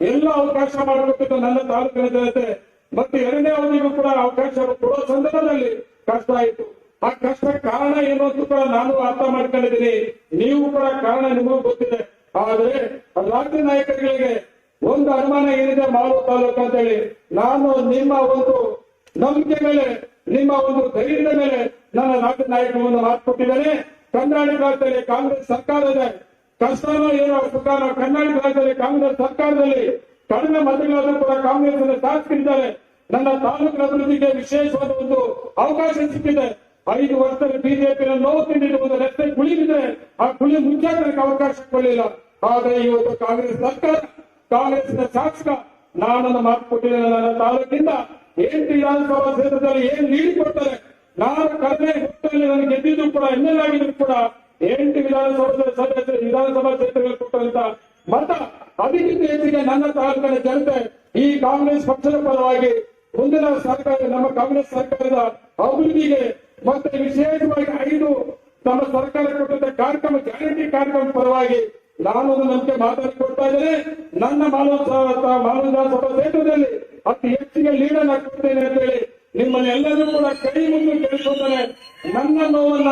ಎಲ್ಲ ಅವಕಾಶ ಮಾಡಬೇಕಂತ ನನ್ನ ತಾಲೂಕಿನ ಜನತೆ, ಮತ್ತೆ ಎರಡನೇ ಅವಧಿಗೂ ಕೂಡ ಅವಕಾಶ ಕೊಡೋ ಸಂದರ್ಭದಲ್ಲಿ ಕಷ್ಟ ಆಯಿತು. ಆ ಕಷ್ಟ ಕಾರಣ ಏನು ಅಂತ ಕೂಡ ನಾನು ಅರ್ಥ ಮಾಡ್ಕೊಂಡಿದ್ದೀನಿ. ನೀವು ಕೂಡ ಕಾರಣ ನಿಮಗೂ ಗೊತ್ತಿದೆ. ಆದ್ರೆ ರಾಜ್ಯ ನಾಯಕರುಗಳಿಗೆ ಒಂದು ಅನುಮಾನ ಏನಿದೆ ಮಾಲು ತಾಲೂಕು ಅಂತ ಹೇಳಿ ನಾನು ನಿಮ್ಮ ಒಂದು ನಂಬಿಕೆ ಮೇಲೆ, ನಿಮ್ಮ ಒಂದು ಧೈರ್ಯದ ಮೇಲೆ ನನ್ನ ರಾಜ್ಯ ನಾಯಕರನ್ನು ಮಾತು ಕೊಟ್ಟಿದ್ದೇನೆ. ಕಾಂಗ್ರೆಸ್ ಸರ್ಕಾರ ಇದೆ ಕಷ್ಟನೋ ಏನೋ ಸರ್ಕಾರ ಕರ್ನಾಟಕ ರಾಜ್ಯದಲ್ಲಿ ಕಾಂಗ್ರೆಸ್ ಸರ್ಕಾರದಲ್ಲಿ ಕಡಿಮೆ ಮತಗಳನ್ನು ಕೂಡ ಕಾಂಗ್ರೆಸ್ ಶಾಸಕರಿದ್ದಾರೆ. ನನ್ನ ತಾಲೂಕಿನ ಅಭಿವೃದ್ಧಿಗೆ ವಿಶೇಷವಾದ ಒಂದು ಅವಕಾಶ ಸಿಕ್ಕಿದೆ. ಐದು ವರ್ಷದಲ್ಲಿ ಬಿಜೆಪಿ ನೋವು ರಸ್ತೆ ಕುಳಿದಿದೆ ಆ ಕುಳಿ ಮುಚ್ಚಾಕಕ್ಕೆ ಅವಕಾಶ ಕೊಡಲಿಲ್ಲ ಆದ್ರೆ ಇವತ್ತು ಕಾಂಗ್ರೆಸ್ ಸರ್ಕಾರ, ಕಾಂಗ್ರೆಸ್ನ ಶಾಸಕ, ನಾನು ಮಾತು ಕೊಟ್ಟಿದ್ದೇನೆ ನನ್ನ ತಾಲೂಕಿನಿಂದ. ಏನ್ ವಿಧಾನಸಭಾ ಕ್ಷೇತ್ರದಲ್ಲಿ ಏನ್ ನೀಡಿಕೊಡ್ತಾರೆ ನಾನು ಕರ್ನಾಟಕ ನನಗೆ ಗೆದ್ದಿದ್ದು ಕೂಡ ಎಂ ಎಲ್ ಆಗಿದ್ರು ಕೂಡ ಎಂಟು ವಿಧಾನಸಭಾ ಸದಸ್ಯರು ವಿಧಾನಸಭಾ ಕ್ಷೇತ್ರಗಳು ಕೊಟ್ಟಂತ ಮತ ಅದಕ್ಕಿಂತ ಹೆಚ್ಚಿಗೆ ನನ್ನ ತಾಲೂಕಿನ ಜನತೆ ಈ ಕಾಂಗ್ರೆಸ್ ಪಕ್ಷದ ಪರವಾಗಿ ಮುಂದಿನ ಸರ್ಕಾರ, ನಮ್ಮ ಕಾಂಗ್ರೆಸ್ ಸರ್ಕಾರದ ಅಭಿವೃದ್ಧಿಗೆ ಮತ್ತೆ ವಿಶೇಷವಾಗಿ ಐದು ನಮ್ಮ ಸರ್ಕಾರ ಕೊಟ್ಟಂತ ಕಾರ್ಯಕ್ರಮ, ಗ್ಯಾರಂಟಿ ಕಾರ್ಯಕ್ರಮ ಪರವಾಗಿ ನಾನು ನಂಬಿಕೆ ಮಾತಾಡಿಕೊಡ್ತಾ ಇದ್ದೇನೆ. ನನ್ನ ಮಾನವ ಮಾನವ ಸಭಾ ಕ್ಷೇತ್ರದಲ್ಲಿ ಅತಿ ಹೆಚ್ಚಿಗೆ ಲೀಡರ್ ಕೊಡ್ತೇನೆ ಅಂತ ಹೇಳಿ ನಿಮ್ಮನ್ನ ಎಲ್ಲರೂ ಕೂಡ ಕೈ ಮುಂದೆ ಕೇಳಿಸುತ್ತಾನೆ ನನ್ನ ನೋವನ್ನ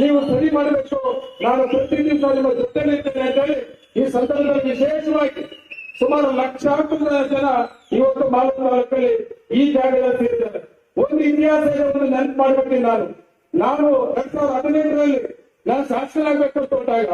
ನೀವು ಸರಿ ಮಾಡಬೇಕು. ನಾನು ಪ್ರತಿ ದಿವಸ ನಿಮ್ಮ ಜೊತೆ ಇರ್ತೇನೆ ಅಂತ ಹೇಳಿ ಈ ಸಂದರ್ಭದಲ್ಲಿ ವಿಶೇಷವಾಗಿ ಸುಮಾರು ಲಕ್ಷಾಂತರ ಜನ ಇವತ್ತು ಮಾಲೂರು ಈ ಜಾಗದಲ್ಲಿ ಸೇರಿದ್ದಾರೆ. ಒಂದು ಇತಿಹಾಸ ಒಂದು ನೆನಪು ಮಾಡ್ಬೇಕು ನಾನು. ನಾನು ಎರಡ್ ಸಾವಿರದ ಹದಿನೈದರಲ್ಲಿ ನಾನು ಶಾಸಕನಾಗಬೇಕು ಅಂತ ಹೊರಟಾಗ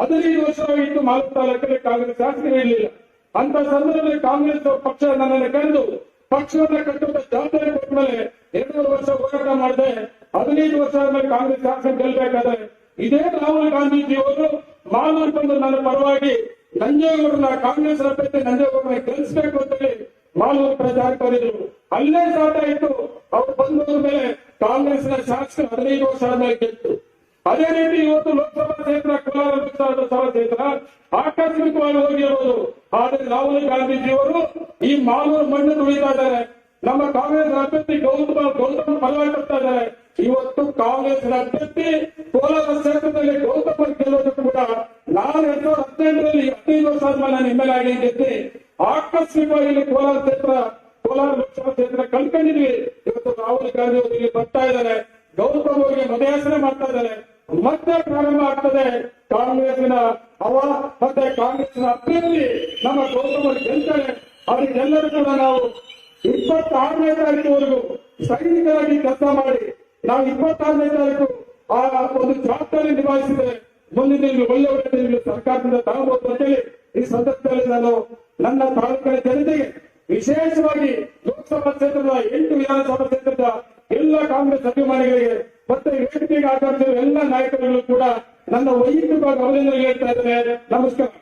ಹದಿನೈದು ವರ್ಷವಾಗಿತ್ತು ಮಾಲೂರು ತಾಲೂಕಲ್ಲಿ ಕಾಂಗ್ರೆಸ್ ಶಾಸಕರು ಇರಲಿಲ್ಲ. ಅಂತ ಸಂದರ್ಭದಲ್ಲಿ ಕಾಂಗ್ರೆಸ್ ಪಕ್ಷ ನನ್ನನ್ನು ಕರೆದು ಪಕ್ಷವನ್ನ ಕಟ್ಟುವ ಜವಾಬ್ದಾರಿ ಮೇಲೆ ಎರಡೂವರೆ ವರ್ಷ ಹೋರಾಟ ಮಾಡಿದೆ, ಹದಿನೈದು ವರ್ಷ ಆದ್ಮೇಲೆ ಕಾಂಗ್ರೆಸ್ ಶಾಸಕ ಗೆಲ್ಬೇಕಾದ್ರೆ ಇದೇ ರಾಹುಲ್ ಗಾಂಧೀಜಿ ಅವರು ಮಾಲೂರು ಬಂದು ನನ್ನ ಪರವಾಗಿ ನಂಜೇಗೌಡರನ್ನ ಕಾಂಗ್ರೆಸ್ ಅಭ್ಯರ್ಥಿ ನಂಜೇಗೌಡರನ್ನ ಗೆಲ್ಲಿಸಬೇಕು ಅಂತ ಹೇಳಿ ಮಾಲೂರು ಪ್ರಚಾರ ಕರೆದ್ರು ಅಲ್ಲೇ ಸ್ಟಾರ್ಟ್ ಆಯ್ತು. ಅವ್ರು ಬಂದವರ ಮೇಲೆ ಕಾಂಗ್ರೆಸ್ನ ಶಾಸಕ ಹದಿನೈದು ವರ್ಷ ಆದ್ಮೇಲೆ ಗೆದ್ದು. ಅದೇ ರೀತಿ ಇವತ್ತು ಲೋಕಸಭಾ ಕ್ಷೇತ್ರ ಕೋಲಾರ ಲೋಕಸಭಾ ಕ್ಷೇತ್ರ ಆಕಸ್ಮಿಕವಾಗಿ ಹೋಗಿರೋದು ಆದ್ರೆ ರಾಹುಲ್ ಗಾಂಧೀಜಿಯವರು ಈ ಮಾಲೂರು ಮಣ್ಣು ತುಳಿತಾ ಇದ್ದಾರೆ. ನಮ್ಮ ಕಾಂಗ್ರೆಸ್ ಅಭ್ಯರ್ಥಿ ಗೌತಮ ಗೌತಮ್ ಪರವಾಗಿರ್ತಾ ಇದ್ದಾರೆ. ಇವತ್ತು ಕಾಂಗ್ರೆಸ್ ಅಭ್ಯರ್ಥಿ ಕೋಲಾರ ಕ್ಷೇತ್ರದಲ್ಲಿ ಗೌತಮ್ ಗೆಲ್ಲೋದಕ್ಕೂ ಕೂಡ ನಾನು ಎರಡ್ ಸಾವಿರದ ಹದಿನೆಂಟರಲ್ಲಿ ಹದಿನೈದು ವರ್ಷ ಆದ್ಮೇಲೆ ನಾನು ಎಂ ಎಲ್ ಆಗಿ ಗೆದ್ದೆ. ಆಕಸ್ಮಿಕವಾಗಿ ಇಲ್ಲಿ ಕೋಲಾರ ಕ್ಷೇತ್ರ, ಕೋಲಾರ ಲೋಕಸಭಾ ಕ್ಷೇತ್ರ ಕಳ್ಕೊಂಡಿದ್ವಿ ಇವತ್ತು ರಾಹುಲ್ ಗಾಂಧಿ ಅವರು ಇಲ್ಲಿ ಬರ್ತಾ ಇದ್ದಾರೆ. ಗೌತಮ್ ಅವರಿಗೆ ಮತಯಾಚನೆ ಮಾಡ್ತಾ ಇದ್ದಾರೆ. ಮತ್ತೆ ಪ್ರಾರಂಭ ಆಗ್ತದೆ. ಕಾಂಗ್ರೆಸ್ನ ಅವ ಮತ್ತೆ ಕಾಂಗ್ರೆಸ್ನ ಅಭ್ಯರ್ಥಿ ನಮ್ಮ ಅವರು ಗೆಲ್ತಾರೆ. ಅದಕ್ಕೆಲ್ಲರೂ ಕೂಡ ನಾವು ಇಪ್ಪತ್ತಾರನೇ ತಾರೀಕುವರೆಗೂ ಸೈನಿಕರಾಗಿ ಕೆಲಸ ಮಾಡಿ ನಾವು ಇಪ್ಪತ್ತಾರನೇ ತಾರೀಕು ಆ ಒಂದು ಜವಾಬ್ದಾರಿ ನಿಭಾಯಿಸಿದರೆ ಮುಂದಿನ ದಿನಗಳು ಒಳ್ಳೆ ಒಳ್ಳೆ ದಿನಗಳು ಸರ್ಕಾರದಿಂದ ಅಂತ ಅಂತೇಳಿ ಈ ಸಂದರ್ಭದಲ್ಲಿ ನಾನು ನನ್ನ ತಾಲೂಕಿನ ಜನತೆಗೆ ವಿಶೇಷವಾಗಿ ಲೋಕಸಭಾ ಕ್ಷೇತ್ರದ ಎಂಟು ವಿಧಾನಸಭಾ ಕ್ಷೇತ್ರದ ಎಲ್ಲ ಕಾಂಗ್ರೆಸ್ ಅಭಿಮಾನಿಗಳಿಗೆ ಮತ್ತೆ ವೇದಿಕೆಗೆ ಎಲ್ಲ ನಾಯಕರುಗಳು ಕೂಡ ನನ್ನ ವೈಯಕ್ತಿಕವಾಗಿ ಅವರಿಂದ ಹೇಳ್ತಾ ಇದ್ದಾರೆ ನಮಸ್ಕಾರ.